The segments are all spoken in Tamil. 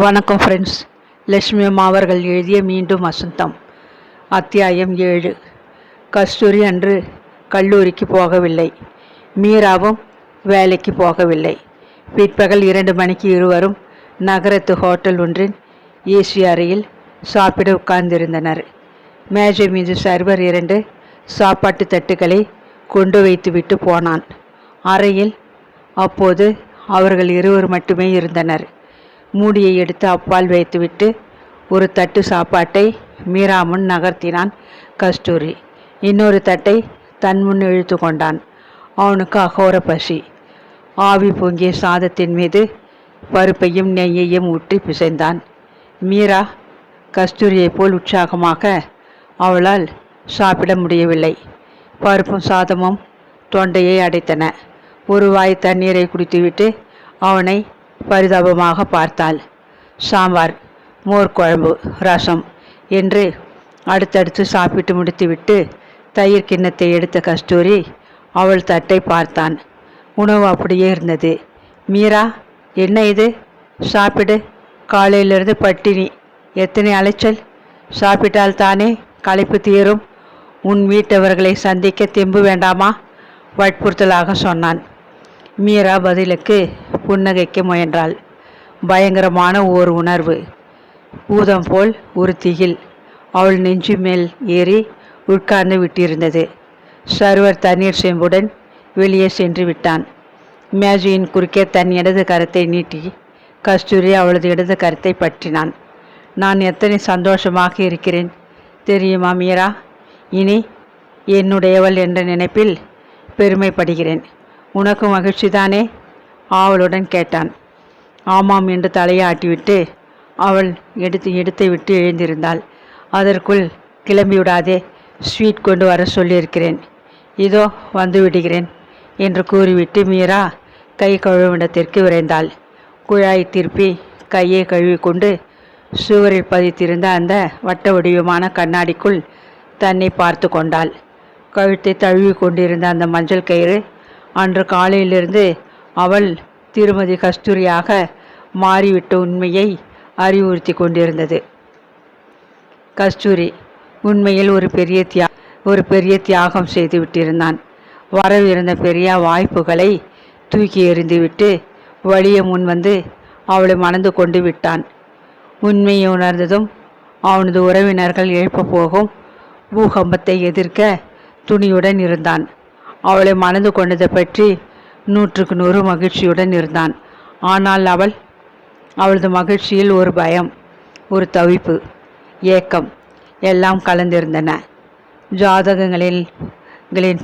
வணக்கம் ஃப்ரெண்ட்ஸ் லட்சுமி அம்மா அவர்கள் எழுதிய மீண்டும் வசந்தம். அத்தியாயம் ஏழு. கஸ்தூரி அன்று கல்லூரிக்கு போகவில்லை. மீராவும் வேலைக்கு போகவில்லை. பிற்பகல் இரண்டு மணிக்கு இருவரும் நகரத்து ஹோட்டல் ஒன்றின் ஏசி அறையில் சாப்பிட உட்கார்ந்திருந்தனர். மேஜை மீது சர்வர் இரண்டு சாப்பாட்டு தட்டுகளை கொண்டு வைத்துவிட்டு போனான். அறையில் அப்போது அவர்கள் இருவர் மட்டுமே இருந்தனர். மூடியை எடுத்து அப்பால் வைத்துவிட்டு ஒரு தட்டு சாப்பாட்டை மீரா முன் நகர்த்தினான் கஸ்தூரி. இன்னொரு தட்டை தன் முன் இழுத்து கொண்டான். அவனுக்கு அகோர பசி. ஆவி பொங்கிய சாதத்தின் மீது பருப்பையும் நெய்யையும் ஊற்றி பிசைந்தான். மீரா கஸ்தூரியைப் போல் உற்சாகமாக அவளால் சாப்பிட முடியவில்லை. பருப்பும் சாதமும் தொண்டையை அடைத்தன. ஒரு வாய் தண்ணீரை குடித்துவிட்டு அவனை பரிதாபமாக பார்த்தாள். சாம்பார் மோர் குழம்பு ரசம் என்று அடுத்தடுத்து சாப்பிட்டு முடித்துவிட்டு தயிர் கிண்ணத்தை எடுத்த கஸ்தூரி அவள் தட்டை பார்த்தான். உணவு அப்படியே இருந்தது. மீரா என்ன இது? சாப்பிடு. காலையிலிருந்து பட்டினி. எத்தனை அலைச்சல்? சாப்பிட்டால் தானே களைப்பு தீரும். உன் வீட்டவர்களை சந்திக்க தெம்பு வேண்டாமா? வற்புறுத்தலாக சொன்னான். மீரா பதிலுக்கு புன்னகைக்க முயன்றாள். பயங்கரமான ஓர் உணர்வு. பூதம் போல் ஒரு திகில் அவள் நெஞ்சு மேல் ஏறி உட்கார்ந்து விட்டிருந்தது. சர்வர் தண்ணீர் செம்புடன் வெளியே சென்று விட்டான். மேஜையின் குறுக்கே தன் இடது கரத்தை நீட்டி கஸ்தூரி அவளது இடது கரத்தை பற்றினான். நான் எத்தனை சந்தோஷமாக இருக்கிறேன். தெரியுமா மீரா? இனி என்னுடையவள் என்ற நினைப்பில் பெருமைப்படுகிறேன். உனக்கு மகிழ்ச்சிதானே? ஆவலுடன் கேட்டான். ஆமாம் என்று தலையாட்டிவிட்டு அவள் எடுத்து எடுத்தை விட்டு எழுந்திருந்தாள். அதற்குள் கிளம்பிவிடாதே ஸ்வீட் கொண்டு வர சொல்லியிருக்கிறேன். இதோ வந்து விடுகிறேன் என்று கூறிவிட்டு மீரா கை கழுவிடத்திற்கு விரைந்தாள். குழாய் திருப்பி கையை கழுவிக்கொண்டு சுவரில் பதித்திருந்த அந்த வட்ட வடிவமான கண்ணாடிக்குள் தன்னை பார்த்து கொண்டாள். கழுத்தை தழுவி கொண்டிருந்த அந்த மஞ்சள் கயிறு அன்று காலையிலிருந்து அவள் திருமதி கஸ்தூரியாக மாறிவிட்ட உண்மையை அறிவுறுத்தி கொண்டிருந்தது. கஸ்தூரி உண்மையில் ஒரு பெரிய தியா ஒரு பெரிய தியாகம் செய்து விட்டிருந்தான். வரவிருந்த பெரிய வாய்ப்புகளை தூக்கி எறிந்துவிட்டு வழிய முன் வந்து அவளை மணந்து கொண்டு விட்டான். உண்மையை உணர்ந்ததும் அவனது உறவினர்கள் எழுப்ப போகும் பூகம்பத்தை எதிர்க்க துணியுடன் இருந்தான். அவளை மணந்து கொண்டதை பற்றி நூற்றுக்கு நூறு மகிழ்ச்சியுடன் இருந்தான். ஆனால் அவள் அவளது மகிழ்ச்சியில் ஒரு பயம் ஒரு தவிப்பு ஏக்கம் எல்லாம் கலந்திருந்தன. ஜாதகங்களில்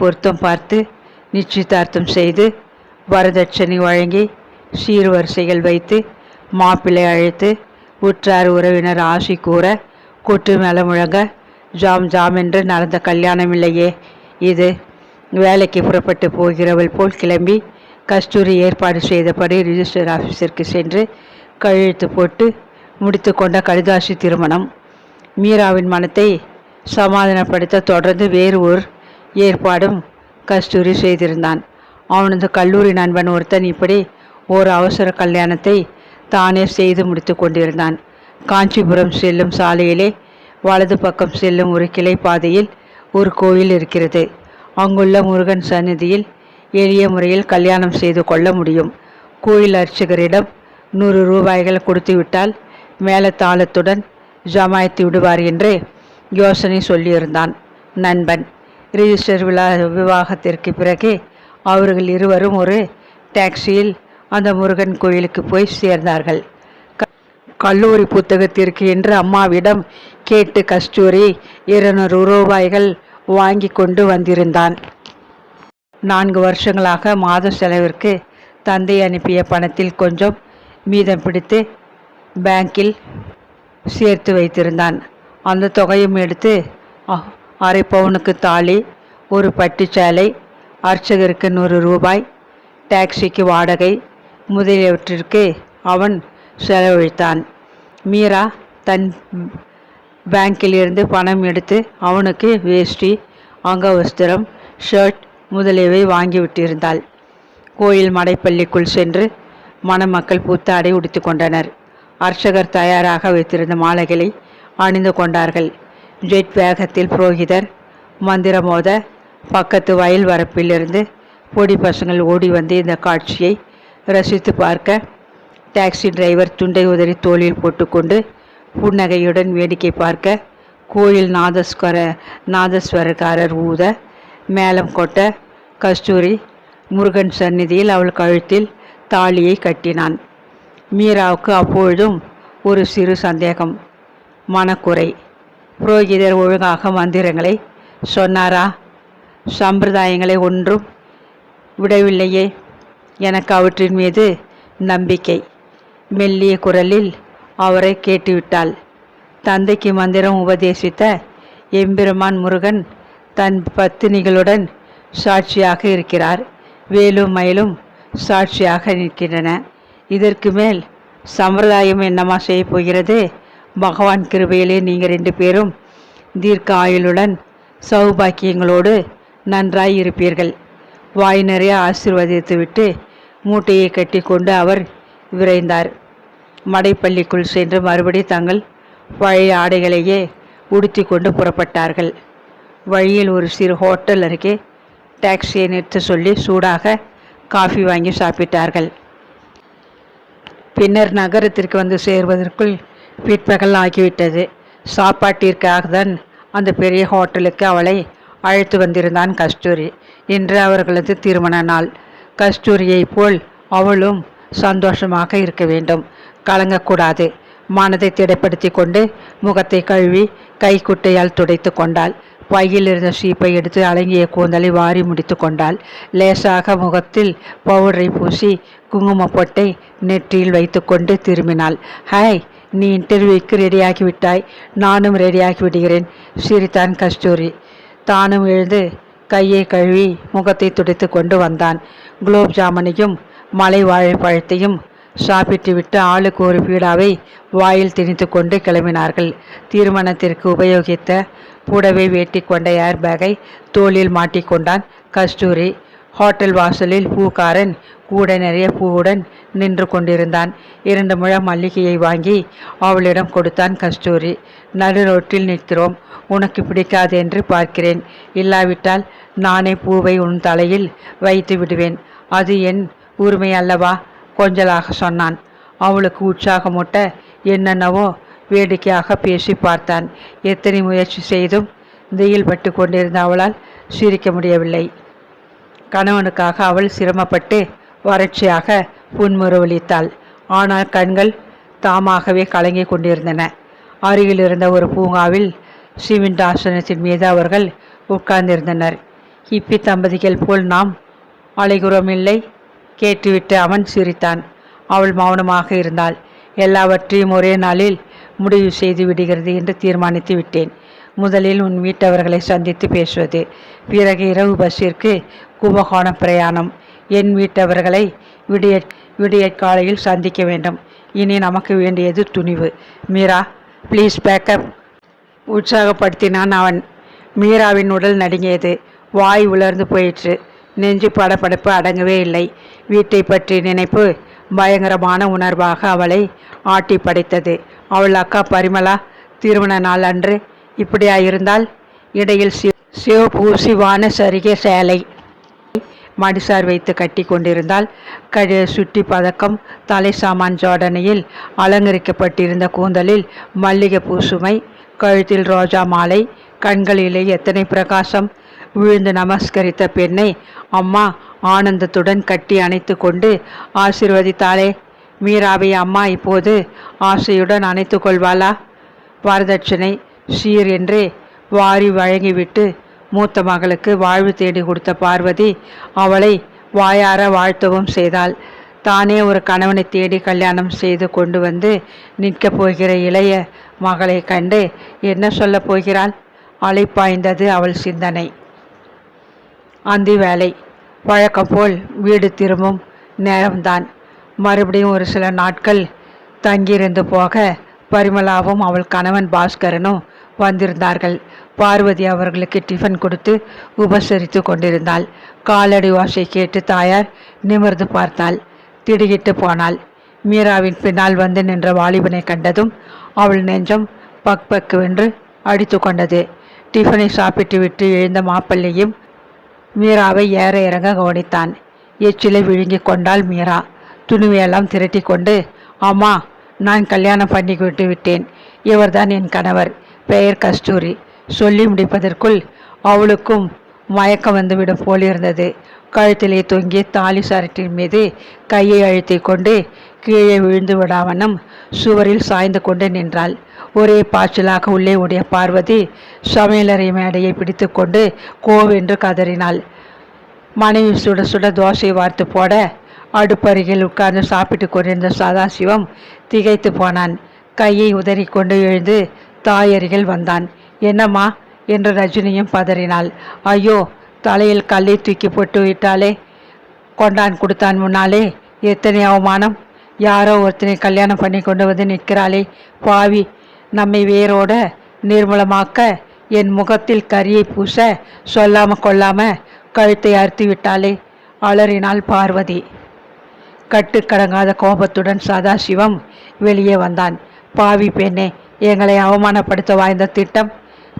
பொருத்தம் பார்த்து நிச்சயதார்த்தம் செய்து வரதட்சணை வழங்கி சீர்வரிசைகள் வைத்து மாப்பிள்ளை அழைத்து உற்றார் உறவினர் ஆசி கூற கொட்டு மேல முழங்க ஜாம் ஜாம் என்று நடந்த கல்யாணமில்லையே இது வேலைக்கு புறப்பட்டு போகிறவள் போல் கிளம்பி கஸ்தூரி ஏற்பாடு செய்தபடி ரிஜிஸ்டர் ஆஃபீஸிற்கு சென்று கையெழுத்து போட்டு முடித்து கொண்ட கடிதாசி திருமணம். மீராவின் மனத்தை சமாதானப்படுத்த தொடர்ந்து வேறு ஒரு ஏற்பாடும் கஸ்தூரி செய்திருந்தான். அவனது கல்லூரி நண்பன் ஒருத்தன் இப்படி ஓர் அவசர கல்யாணத்தை தானே செய்து முடித்து கொண்டிருந்தான். காஞ்சிபுரம் செல்லும் சாலையிலே வலது பக்கம் செல்லும் ஒரு கிளை பாதையில் ஒரு கோயில் இருக்கிறது. அங்குள்ள முருகன் சந்நிதியில் எளிய முறையில் கல்யாணம் செய்து கொள்ள முடியும். கோயில் அர்ச்சகரிடம் நூறு ரூபாய்கள் கொடுத்துவிட்டால் மேலத்தாளத்துடன் ஜமாய்த்து விடுவார் என்று யோசனை சொல்லியிருந்தான். நண்பன் ரிஜிஸ்டர் விழா விவாகத்திற்கு பிறகு அவர்கள் இருவரும் ஒரு டாக்ஸியில் அந்த முருகன் கோயிலுக்கு போய் சேர்ந்தார்கள். க- கல்லூரி புத்தகத்திற்கு என்று அம்மாவிடம் கேட்டு கஸ்தூரி இருநூறு ரூபாய்கள் வாங்கி கொண்டு வந்திருந்தான். நான்கு வருஷங்களாக மாத செலவிற்கு தந்தை அனுப்பிய பணத்தில் கொஞ்சம் மீதம் பிடித்து பேங்கில் சேர்த்து வைத்திருந்தான். அந்த தொகையும் எடுத்து அரை பவுனுக்கு தாலி ஒரு பட்டுச்சேலை அர்ச்சகருக்கு நூறு ரூபாய் டாக்ஸிக்கு வாடகை முதலியவற்றிற்கு அவன் செலவழித்தான். மீரா தன் பேங்கிலிருந்து பணம் எடுத்து அவனுக்கு வேஷ்டி அங்கவஸ்திரம் ஷர்ட் முதலியவை வாங்கிவிட்டிருந்தாள். கோயில் மடைப்பள்ளிக்குள் சென்று மணமக்கள் புத்தாடை உடுத்து கொண்டனர் அர்ச்சகர் தயாராக வைத்திருந்த மாலைகளை அணிந்து கொண்டார்கள். ஜெட் வேகத்தில் புரோகிதர் மந்திரமோத பக்கத்து வயல் வரப்பிலிருந்து பொடி பசங்கள் ஓடி வந்து இந்த காட்சியை ரசித்து பார்க்க டாக்ஸி டிரைவர் துண்டை உதறி தோளில் போட்டுக்கொண்டு புன்னகையுடன் வேடிக்கை பார்க்க கோயில் நாதஸ்வர நாதஸ்வரக்காரர் ஊத மேளம் கொட்ட கஸ்தூரி முருகன் சந்நிதியில் அவள் கழுத்தில் தாலியை கட்டினான். மீராவுக்கு அப்பொழுதும் ஒரு சிறு சந்தேகம். மனக்குறை. புரோகிதர் ஒழுங்காக மந்திரங்களை சொன்னாரா? சம்பிரதாயங்களை ஒன்றும் விடவில்லையே. எனக்கு அவற்றின் மீது நம்பிக்கை. மெல்லிய குரலில் அவரை கேட்டுவிட்டாள். தந்தைக்கு மந்திரம் உபதேசித்த எம்பெருமான் முருகன் தன் பத்தினிகளுடன் சாட்சியாக இருக்கிறார். வேலும் மயிலும் சாட்சியாக நிற்கின்றன. இதற்கு மேல் சம்பிரதாயம் என்னமா செய்ய போகிறது? பகவான் கிருபையிலே நீங்கள் ரெண்டு பேரும் தீர்க்க ஆயுளுடன் சௌபாக்கியங்களோடு நன்றாய் இருப்பீர்கள். வாய் நிறைய ஆசீர்வதித்துவிட்டு மூட்டையை கட்டி கொண்டு அவர் விரைந்தார். மடைப்பள்ளிக்குள் சென்று மறுபடி தங்கள் பழைய ஆடைகளையே உடுத்தி கொண்டு புறப்பட்டார்கள். வழியில் ஒரு சிறு ஹோட்டல் அருகே டாக்ஸியை நிறுத்த சொல்லி சூடாக காஃபி வாங்கி சாப்பிட்டார்கள். பின்னர் நகரத்திற்கு வந்து சேர்வதற்குள் பிற்பகல் ஆகிவிட்டது. சாப்பாட்டிற்காக தான் அந்த பெரிய ஹோட்டலுக்கு அவளை அழைத்து வந்திருந்தான் கஸ்தூரி. இன்று அவர்களது திருமண நாள். கஸ்தூரியைப் போல் அவளும் சந்தோஷமாக இருக்க வேண்டும். கலங்கக்கூடாது. மனதை திடப்படுத்தி கொண்டு முகத்தை கழுவி கைக்குட்டையால் துடைத்து கொண்டாள். பையில் இருந்த சீப்பை எடுத்து அலங்கிய கூந்தலை வாரி முடித்து கொண்டாள். லேசாக முகத்தில் பவுடரை பூசி குங்கும பொட்டை நெற்றியில் வைத்துக்கொண்டு திரும்பினாள். ஹாய் நீ இன்டர்வியூக்கு ரெடியாகி விட்டாய். நானும் ரெடியாகி விடுகிறேன். சிரித்தான் கஸ்தூரி. தானும் எழுந்து கையை கழுவி முகத்தை துடைத்து கொண்டு வந்தான். குலோப் ஜாமுனையும் மலை வாழைப்பழத்தையும் சாப்பிட்டுவிட்டு ஆளுக்கு ஒரு பீடாவை வாயில் திணித்து கொண்டு கிளம்பினார்கள். திருமணத்திற்கு உபயோகித்த புடவை வேட்டி கொண்ட ஏர்பேக்கை தோளில் மாட்டிக்கொண்டான் கஸ்தூரி. ஹோட்டல் வாசலில் பூக்காரன் கூட நிறைய பூவுடன் நின்று கொண்டிருந்தான். இரண்டு முழம் மல்லிகையை வாங்கி அவளிடம் கொடுத்தான் கஸ்தூரி. நடு ரோட்டில் நிற்கிறோம். உனக்கு பிடிக்காது என்று பார்க்கிறேன். இல்லாவிட்டால் நானே பூவை உன் தலையில் வைத்து விடுவேன். அது என் உரிமை அல்லவா? கொஞ்சலாக சொன்னான். அவளுக்கு உற்சாகமூட்ட என்னென்னவோ வேடிக்கையாக பேசி பார்த்தான். எத்தனை முயற்சி செய்தும் வெயில் பட்டு கொண்டிருந்த அவளால் சிரிக்க முடியவில்லை. கணவனுக்காக அவள் சிரமப்பட்டு வறட்சியாக புன்முறவளித்தாள் ஆனால் கண்கள் தாமாகவே கலங்கி கொண்டிருந்தன. அருகில் இருந்த ஒரு பூங்காவில் சிமெண்ட் ஆசனத்தின் மீது அவர்கள் உட்கார்ந்திருந்தனர். ஹிப்பி தம்பதிகள் போல் நாம் அழைகிறோம் இல்லை கேட்டுவிட்டு அவன் சிரித்தான். அவள் மௌனமாக இருந்தாள். எல்லாவற்றையும் ஒரே நாளில் முடிவு செய்து விடுகிறது என்று தீர்மானித்து விட்டேன். முதலில் உன் வீட்டவர்களை சந்தித்து பேசுவது பிறகு இரவு பஸ்ஸிற்கு கும்பகோணம் பிரயாணம். என் வீட்டவர்களை விடிய விடியற்காலையில் சந்திக்க வேண்டும். இனி நமக்கு வேண்டியது துணிவு. மீரா ப்ளீஸ் பேக்கப் உற்சாகப்படுத்தினான் அவன். மீராவின் உடல் நடுங்கியது. வாய் உலர்ந்து போயிற்று. நெஞ்சு படபடப்பு அடங்கவே இல்லை. வீட்டை பற்றி நினைப்பு பயங்கரமான உணர்வாக அவளை ஆட்டி படைத்தது. அவள் அக்கா பரிமளா திருமண நாள் அன்று இப்படியா இருந்தால் இடையில் சிவ சிவபூசி வான சரிகை சேலை மடிசார் வைத்து கட்டி கொண்டிருந்தால் கழ சுட்டி பதக்கம் தலை சாமான் ஜோடனையில் அலங்கரிக்கப்பட்டிருந்த கூந்தலில் மல்லிகை பூசுமை கழுத்தில் ரோஜா மாலை கண்களிலே எத்தனை பிரகாசம் விழுந்து நமஸ்கரித்த பெண்ணை அம்மா ஆனந்தத்துடன் கட்டி அணைத்து கொண்டு ஆசிர்வதித்தாளே. மீராவை அம்மா இப்போது ஆசையுடன் அணைத்து கொள்வாளா? வரதட்சணை சீர் என்றே வாரி வழங்கிவிட்டு மூத்த மகளுக்கு வாழ்வு தேடி கொடுத்த பார்வதி அவளை வாயார வாழ்த்தவும் செய்தாள். தானே ஒரு கணவனை தேடி கல்யாணம் செய்து கொண்டு வந்து நிற்கப் போகிற இளைய மகளை கண்டு என்ன சொல்லப் போகிறாள்? அலைப்பாய்ந்தது அவள் சிந்தனை. அந்தி வேலை. வழக்கம் போல் வீடு திரும்பும் நேரம்தான். மறுபடியும் ஒரு சில நாட்கள் தங்கியிருந்து போக பரிமளாவும் அவள் கணவன் பாஸ்கரனும் வந்திருந்தார்கள். பார்வதி அவர்களுக்கு டிஃபன் கொடுத்து உபசரித்து கொண்டிருந்தாள். காலடி வாசை கேட்டு தாயார் நிமிர்ந்து பார்த்தாள். திடுகிட்டு போனாள். மீராவின் பின்னால் வந்து நின்ற வாலிபனை கண்டதும் அவள் நெஞ்சம் பக் பக்குவென்று அடித்து கொண்டது. டிஃபனை சாப்பிட்டு விட்டு எழுந்த மாப்பிள்ளையும் மீராவை ஏற இறங்க கவனித்தான். எச்சிலை விழுங்கிக் கொண்டாள் மீரா. துணிவையெல்லாம் திரட்டி கொண்டு அம்மா நான் கல்யாணம் பண்ணி விட்டு விட்டேன். இவர்தான் என் கணவர். பெயர் கஸ்தூரி. சொல்லி முடிப்பதற்குள் அவளுக்கும் மயக்கம் வந்துவிடும் போலிருந்தது. கழுத்திலே தொங்கிய தாலி சரட்டின் மீது கையை அழுத்தி கொண்டு கீழே விழுந்து விடாமனும் சுவரில் சாய்ந்து கொண்டு நின்றாள். ஒரே பாய்ச்சலாக உள்ளே ஓடிய பார்வதி சமையலறை மேடையை பிடித்து கொண்டு கோவென்று கதறினாள். மனைவி சுட சுட தோசை வார்த்து போட அடுப்பருகில் உட்கார்ந்து சாப்பிட்டு கொண்டிருந்த சதாசிவம் திகைத்து போனான். கையை உதறிக்கொண்டு எழுந்து தாயருகில் வந்தான். என்னம்மா? என்று ரஜினியும் பதறினாள். ஐயோ தலையில் கல்லை தூக்கி போட்டு விட்டாலே கொண்டான் கொடுத்தான் முன்னாலே எத்தனை அவமானம்? யாரோ ஒருத்தனை கல்யாணம் பண்ணி கொண்டு வந்து நிற்கிறாளே. பாவி நம்மை வேரோட நிர்மூலமாக்க என் முகத்தில் கரியை பூச சொல்லாம கொள்ளாம கழுத்தை அறுத்து விட்டாளே. அலறினாள் பார்வதி. கட்டுக்கடங்காத கோபத்துடன் சதாசிவம் வெளியே வந்தான். பாவி பெண்ணே எங்களை அவமானப்படுத்த வாய்ந்த திட்டம்.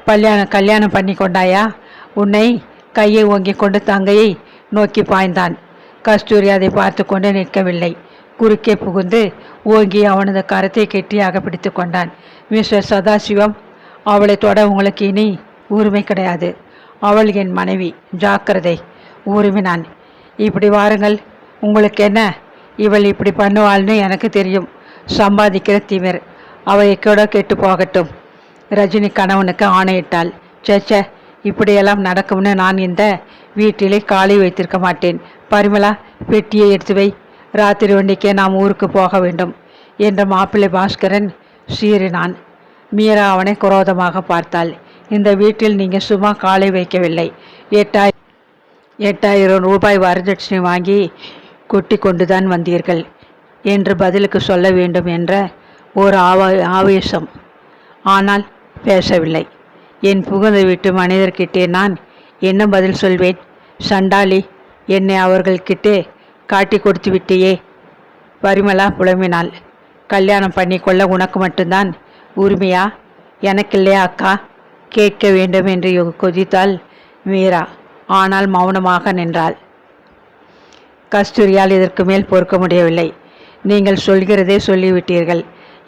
கல்யாணம் கல்யாணம் பண்ணி கொண்டாயா? உன்னை கையை ஓங்கிக் கொண்டு தங்கையை நோக்கி பாய்ந்தான். கஸ்தூரி அதை பார்த்து கொண்டு நிற்கவில்லை. குறுக்கே புகுந்து ஓங்கி அவனது கரத்தை கெட்டியாக பிடித்து கொண்டான். மிஸ்டர் சதாசிவம் அவளை தொட உங்களுக்கு இனி உரிமை கிடையாது. அவள் என் மனைவி. ஜாக்கிரதை உரிமினான். இப்படி வாருங்கள். உங்களுக்கு என்ன? இவள் இப்படி பண்ணுவாள்னு எனக்கு தெரியும். சம்பாதிக்கிற திமிர். அவள் எக்கோட கெட்டு போகட்டும். ரஜினி கணவனுக்கு ஆணையிட்டாள். சேச்சே இப்படியெல்லாம் நடக்கும்னு நான் இந்த வீட்டிலே காலை வைத்திருக்க மாட்டேன். பரிமளா பெட்டியை எடுத்து வை. ராத்திரி வண்டிக்கே நாம் ஊருக்கு போக வேண்டும் என்ற மாப்பிள்ளை பாஸ்கரன் சீறினான். மீரா அவனை குரோதமாக பார்த்தாள். இந்த வீட்டில் நீங்கள் சும்மா காலை வைக்கவில்லை. எட்டாய் எட்டாயிரம் ரூபாய் வரதட்சணை வாங்கி கொட்டி கொண்டுதான் வந்தீர்கள் என்று பதிலுக்கு சொல்ல வேண்டும் என்ற ஒரு ஆவா ஆவேசம். ஆனால் பேசவில்லை. என் புகுந்த வீட்டு மனிதர்கிட்டே நான் என்ன பதில் சொல்வேன்? சண்டாளி என்னை அவர்கள்கிட்டே காட்டி கொடுத்து விட்டியே. பரிமலா புலம்பினாள். கல்யாணம் பண்ணி கொள்ள உனக்கு மட்டும்தான் உரிமையா? எனக்கில்லையா அக்கா கேட்க வேண்டும் என்று கொதித்தாள் மீரா. ஆனால் மௌனமாக நின்றாள். கஸ்தூரியால் இதற்கு மேல் பொறுக்க முடியவில்லை. நீங்கள் சொல்கிறதே சொல்லிவிட்டீர்கள்.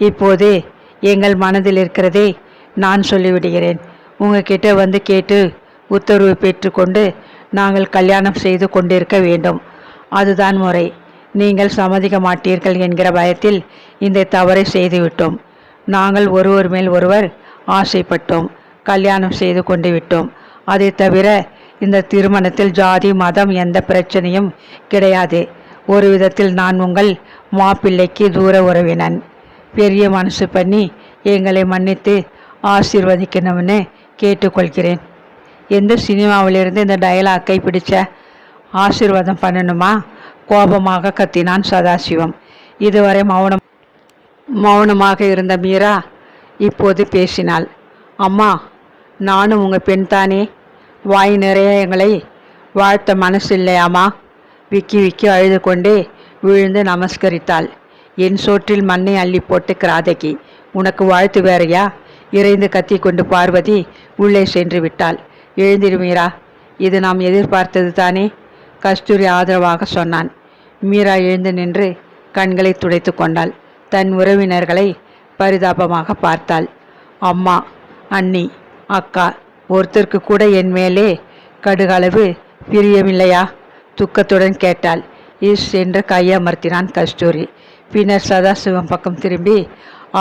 இப்போது எங்கள் மனதில் இருக்கிறதே நான் சொல்லிவிடுகிறேன். உங்ககிட்ட வந்து கேட்டு உத்தரவு பெற்றுக்கொண்டு நாங்கள் கல்யாணம் செய்து கொண்டிருக்க வேண்டும். அதுதான் முறை. நீங்கள் சம்மதிக்க மாட்டீர்கள் என்கிற பயத்தில் இந்த தவறை செய்துவிட்டோம். நாங்கள் ஒருவர் மேல் ஒருவர் ஆசைப்பட்டோம். கல்யாணம் செய்து கொண்டு விட்டோம். அதை தவிர இந்த திருமணத்தில் ஜாதி மதம் எந்த பிரச்சனையும் கிடையாது. ஒரு விதத்தில் நான் உங்கள் மாப்பிள்ளைக்கு தூர உறவினன். பெரிய மனசு பண்ணி எங்களை மன்னித்து ஆசீர்வதிக்கணும்னு கேட்டுக்கொள்கிறேன். எந்த சினிமாவிலிருந்து இந்த டயலாக்கை பிடிச்ச ஆசீர்வாதம் பண்ணணுமா? கோபமாக கத்தினான் சதாசிவம். இதுவரை மௌனம் மௌனமாக இருந்த மீரா இப்போது பேசினாள். அம்மா நானும் உங்கள் பெண் தானே? வாய் நிறைய எங்களை வாழ்த்த மனசு இல்லையாமா? விக்கி விக்கி அழுது கொண்டே விழுந்து நமஸ்கரித்தாள். என் சோற்றில் மண்ணை அள்ளி போட்டு கிராதகி உனக்கு வாழ்த்து வேறையா? இறைந்து கத்தி கொண்டு பார்வதி உள்ளே சென்று விட்டாள். எழுந்திரு மீரா இது நாம் எதிர்பார்த்தது தானே? கஸ்தூரி ஆதரவாக சொன்னான். மீரா எழுந்து நின்று கண்களை துடைத்து கொண்டாள். தன் உறவினர்களை பரிதாபமாக பார்த்தாள். அம்மா அண்ணி அக்கா ஒருத்தருக்கு கூட என் மேலே கடுகளவு பிரியமில்லையா துக்கத்துடன் கேட்டாள். இஸ் என்று கையமர்த்தினான் கஸ்தூரி. பின்னர் சதாசிவம் பக்கம் திரும்பி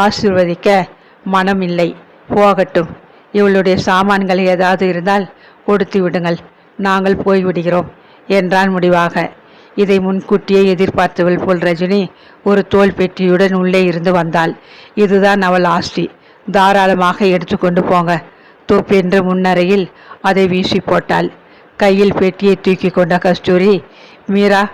ஆசிர்வதிக்க மனம் இல்லை. போகட்டும். இவளுடைய சாமான்கள் ஏதாவது இருந்தால் கொடுத்து விடுங்கள். நாங்கள் போய்விடுகிறோம். என்றான் முடிவாக. இதை முன்கூட்டியே எதிர்பார்த்தவள் போல் ரஜினி ஒரு தோல் பெட்டியுடன் உள்ளே இருந்து வந்தாள். இதுதான் அவள் ஆஸ்தி. தாராளமாக எடுத்துக்கொண்டு போங்க. தோப்பென்று முன்னரையில் அதை வீசி போட்டாள். கையில் பெட்டியை தூக்கி கொண்ட கஸ்தூரி மீரா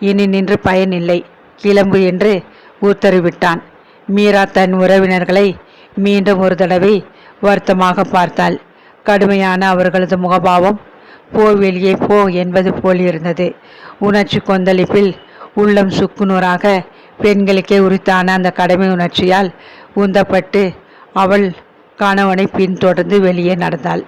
இனி நின்று பயனில்லை கிளம்பு என்று உத்தரவிட்டான். மீரா தன் உறவினர்களை மீண்டும் ஒரு தடவை வருத்தமாக பார்த்தாள். கடுமையான அவர்களது முகபாவம் போ வெளியே போ என்பது போல் இருந்தது. உணர்ச்சி கொந்தளிப்பில் உள்ளம் சுக்குநூறாக பெண்களுக்கே உரித்தான அந்த கடமை உணர்ச்சியால் உந்தப்பட்டு அவள் கணவனை பின்தொடர்ந்து வெளியே நடந்தாள்.